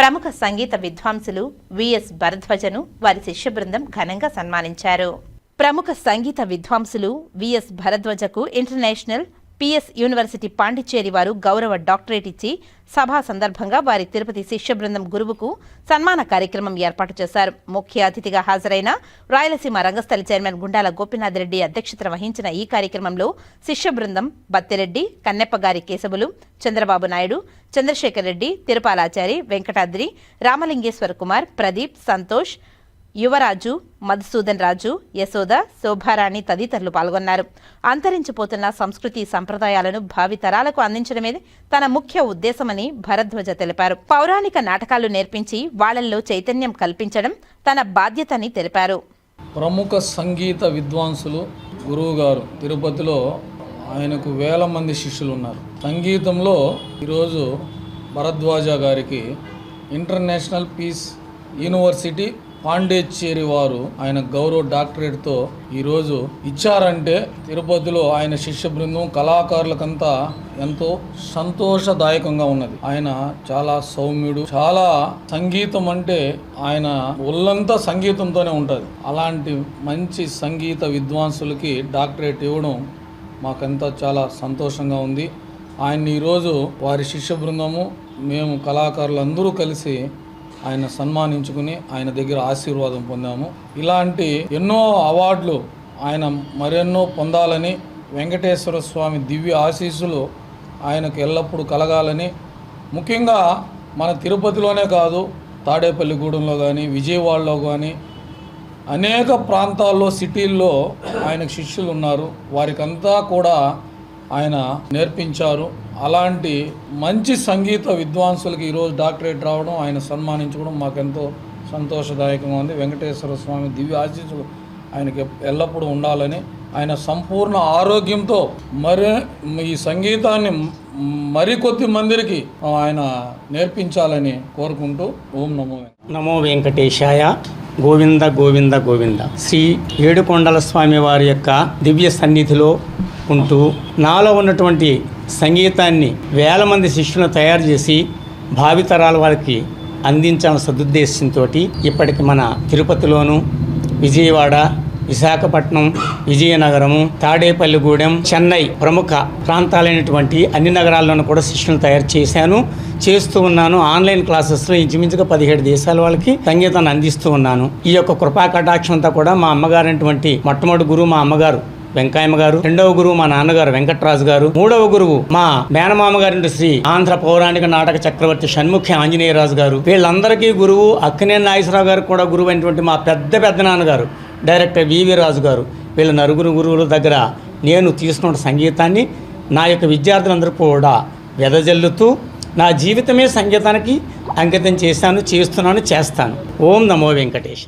ప్రముఖ సంగీత విద్వాంసులు విఎస్ భరద్వాజను వారి శిష్య బృందం ఘనంగా సన్మానించారు. ప్రముఖ సంగీత విద్వాంసులు విఎస్ భరద్వాజకు ఇంటర్నేషనల్ పిఎస్ యూనివర్సిటీ పాండిచ్చేరి వారు గౌరవ డాక్టరేట్ ఇచ్చి సభా సందర్భంగా వారి తిరుపతి శిష్య బృందం గురువుకు సన్మాన కార్యక్రమం ఏర్పాటు చేశారు. ముఖ్య అతిథిగా హాజరైన రాయలసీమ రంగస్థలి చైర్మన్ గుండాల గోపీనాథ్ రెడ్డి అధ్యక్షతన వహించిన ఈ కార్యక్రమంలో శిష్య బృందం బత్తిరెడ్డి కన్నెప్పగారి కేశవులు చంద్రబాబు నాయుడు చంద్రశేఖర్ రెడ్డి తిరుపాలాచారి వెంకటాద్రి రామలింగేశ్వర కుమార్ ప్రదీప్ సంతోష్ యువరాజు మధుసూదన్ రాజు యశోద శోభారాణి తదితరులు పాల్గొన్నారు. అంతరించిపోతున్న సంస్కృతి సంప్రదాయాలను భావితరాలకు అందించడమే తన ముఖ్య ఉద్దేశమని భరద్వజ తెలిపారు. పౌరాణిక నాటకాలు నేర్పించి వాళ్ళల్లో చైతన్యం కల్పించడం తన బాధ్యతని తెలిపారు. ప్రముఖ సంగీత విద్వాంసులు గురువు గారు తిరుపతిలో ఆయనకు వేల మంది శిష్యులు ఉన్నారు సంగీతంలో ఈరోజు భరద్వాజ గారికి ఇంటర్నేషనల్ పీస్ యూనివర్సిటీ పాండేచ్చేరి వారు ఆయన గౌరవ డాక్టరేట్తో ఈరోజు ఇచ్చారంటే తిరుపతిలో ఆయన శిష్య బృందం కళాకారులకంతా ఎంతో సంతోషదాయకంగా ఉన్నది. ఆయన చాలా సౌమ్యుడు చాలా సంగీతం అంటే ఆయన ఒళ్ళంతా సంగీతంతోనే ఉంటుంది. అలాంటి మంచి సంగీత విద్వాంసులకి డాక్టరేట్ ఇవ్వడం మాకంతా చాలా సంతోషంగా ఉంది. ఆయన్ని ఈరోజు వారి శిష్య బృందము మేము కళాకారులందరూ కలిసి ఆయన సన్మానించుకుని ఆయన దగ్గర ఆశీర్వాదం పొందాము. ఇలాంటి ఎన్నో అవార్డులు ఆయన మరెన్నో పొందాలని వెంకటేశ్వర స్వామి దివ్య ఆశీస్సులు ఆయనకు ఎల్లప్పుడూ కలగాలని. ముఖ్యంగా మన తిరుపతిలోనే కాదు తాడేపల్లిగూడెంలో కానీ విజయవాడలో కానీ అనేక ప్రాంతాల్లో సిటీల్లో ఆయనకు శిష్యులు ఉన్నారు. వారికంతా కూడా ఆయన నేర్పించారు. అలాంటి మంచి సంగీత విద్వాంసులకి ఈరోజు డాక్టరేట్ రావడం ఆయన సన్మానించడం మాకెంతో సంతోషదాయకంగా ఉంది. వెంకటేశ్వర స్వామి దివ్య ఆశీస్సులు ఆయనకి ఎల్లప్పుడూ ఉండాలని ఆయన సంపూర్ణ ఆరోగ్యంతో మరి ఈ సంగీతాన్ని మరికొద్ది మందికి ఆయన నేర్పించాలని కోరుకుంటూ ఓం నమో నమో వెంకటేశాయ. గోవింద గోవింద గోవింద. శ్రీ ఏడుకొండల స్వామి వారి యొక్క దివ్య సన్నిధిలో ఉంటూ నాలో ఉన్నటువంటి సంగీతాన్ని వేల మంది శిష్యులను తయారు చేసి భావితరాల వారికి అందించాలన్న సదుద్దేశంతో ఇప్పటికి మన తిరుపతిలోను విజయవాడ విశాఖపట్నం విజయనగరము తాడేపల్లిగూడెం చెన్నై ప్రముఖ ప్రాంతాలైనటువంటి అన్ని నగరాల్లోనూ కూడా శిష్యులను తయారు చేశాను చేస్తూ ఉన్నాను. ఆన్లైన్ క్లాసెస్లో ఇంచుమించుగా పదిహేడు దేశాల వాళ్ళకి సంగీతాన్ని అందిస్తూ ఉన్నాను. ఈ యొక్క కృపా కటాక్షం కూడా మా అమ్మగారు మొట్టమొదటి గురువు మా అమ్మగారు వెంకాయమ్మ గారు రెండవ గురువు మా నాన్నగారు వెంకట్రాజు గారు మూడవ గురువు మా మేనమామ గారి శ్రీ ఆంధ్ర పౌరాణిక నాటక చక్రవర్తి షణ్ముఖి ఆంజనేయరాజు గారు. వీళ్ళందరికీ గురువు అక్కినేని నాగేశ్వరరావు గారు కూడా గురువు అయినటువంటి మా పెద్ద పెద్ద నాన్నగారు డైరెక్టర్ వివి రాజు గారు. వీళ్ళ నలుగురు గురువుల దగ్గర నేను తీసుకున్న సంగీతాన్ని నా యొక్క విద్యార్థులందరూ కూడా వెదజల్లుతూ నా జీవితమే సంగీతానికి అంకితం చేశాను చేస్తున్నాను చేస్తాను. ఓం నమో వెంకటేశ.